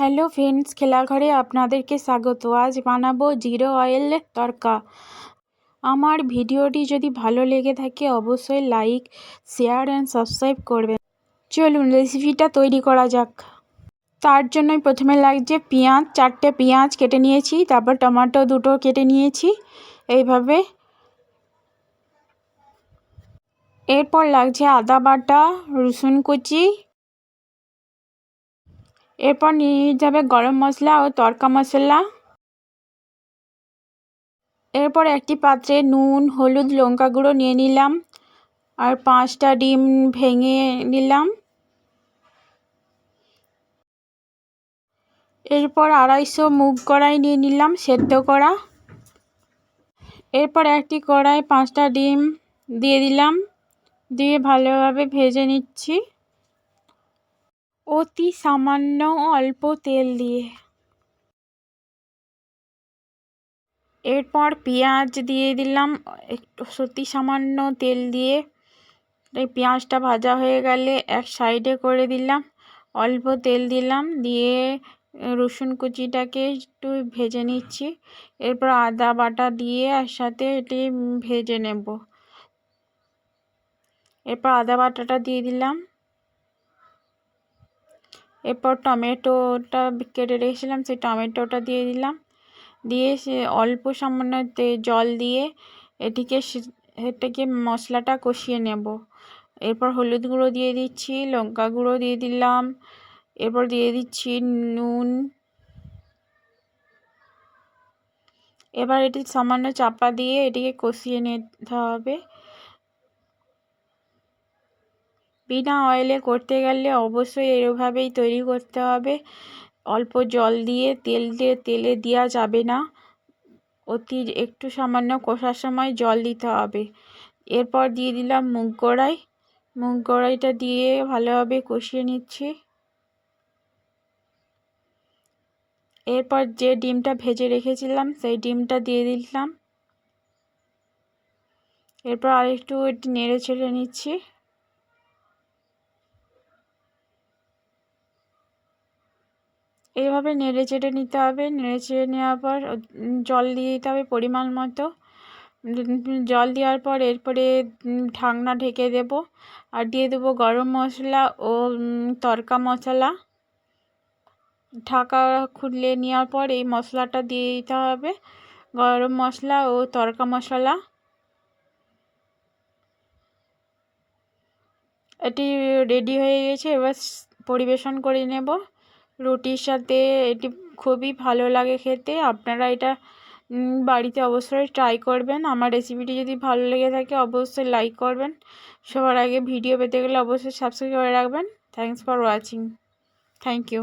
Hello friends খেলাঘরে আপনাদেরকে স্বাগত। আজ বানাবো জিরো অয়েল তরকা। আমার ভিডিওটি যদি ভালো লেগে থাকে, অবশ্যই লাইক, শেয়ার অ্যান্ড সাবস্ক্রাইব করবেন। চলুন রেসিপিটা তৈরি করা যাক। তার জন্যই প্রথমে লাগছে পেঁয়াজ, চারটে পেঁয়াজ কেটে নিয়েছি, তারপর টমেটো দুটো কেটে নিয়েছি। এইভাবে। এরপর লাগছে আদা বাটা, রসুন কুচি এরপর নিয়ে যাবে গরম মশলা ও তড়কা মশলা। এরপর একটি পাত্রে নুন, হলুদ, লঙ্কা গুঁড়ো নিয়ে নিলাম। আর পাঁচটা ডিম ভেঙে নিলাম। এরপর আড়াইশো মুগ কড়াই নিয়ে নিলাম, সেদ্ধ করা। এরপর একটি কড়াই পাঁচটা ডিম দিয়ে দিলাম। দিয়ে ভালোভাবে ভেজে নিচ্ছি। অতি সামান্য অল্প তেল দিয়ে। এরপর পেঁয়াজ দিয়ে দিলাম, একটু সত্যি সামান্য তেল দিয়ে। এই পেঁয়াজটা ভাজা হয়ে গেলে এক সাইডে করে দিলাম, অল্প তেল দিলাম, দিয়ে রসুন কুচিটাকে একটু ভেজে নিচ্ছি। এরপর আদা বাটা দিয়ে একসাথে এটি ভেজে নেব। এরপর আদা বাটাটা দিয়ে দিলাম এরপর টমেটোটা কেটে রেখেছিলাম, সেই টমেটোটা দিয়ে দিলাম। দিয়ে সে অল্প সামান্য জল দিয়ে এটিকে এটাকে মশলাটা কষিয়ে নেব। এরপর হলুদ গুঁড়ো দিয়ে দিচ্ছি, লঙ্কা গুঁড়ো দিয়ে দিলাম। এরপর দিয়ে দিচ্ছি নুন। এবার এটি সামান্য চাপা দিয়ে এটিকে কষিয়ে নিতে হবে। বিনা অয়েলে করতে গেলে অবশ্যই এভাবেই তৈরি করতে হবে। অল্প জল দিয়ে, তেল দিয়ে, তেলে দেওয়া যাবে না। অতি একটু সামান্য কষার সময় জল দিতে হবে। এরপর দিয়ে দিলাম মুগ কড়াই। মুগ কড়াইটা দিয়ে ভালোভাবে কষিয়ে নিচ্ছি। এরপর যে ডিমটা ভেজে রেখেছিলাম, সেই ডিমটা দিয়ে দিলাম। এরপর আরেকটু নেড়ে ছেড়ে নিচ্ছি। এইভাবে নেড়ে চেড়ে নিতে হবে। নেড়ে চেড়ে নেওয়ার পর জল দিয়ে দিতে হবে পরিমাণ মতো। জল দেওয়ার পর এরপরে ঢাকনা ঢেকে দেব। আর দিয়ে দেবো গরম মশলা ও তরকা মশলা। ঢাকা খুলে নেওয়ার পর এই মশলাটা দিয়ে দিতে হবে। গরম মশলা ও তরকা মশলা। এটি রেডি হয়ে গেছে। এবার পরিবেশন করে নেব। রুটির সাথে এটি খুবই ভালো লাগে খেতে। আপনারা এটা বাড়িতে অবশ্যই ট্রাই করবেন। আমার রেসিপিটি যদি ভালো লেগে থাকে অবশ্যই লাইক করবেন। সবার আগে ভিডিও পেতে গেলে অবশ্যই সাবস্ক্রাইব করে রাখবেন। Thanks for watching thank you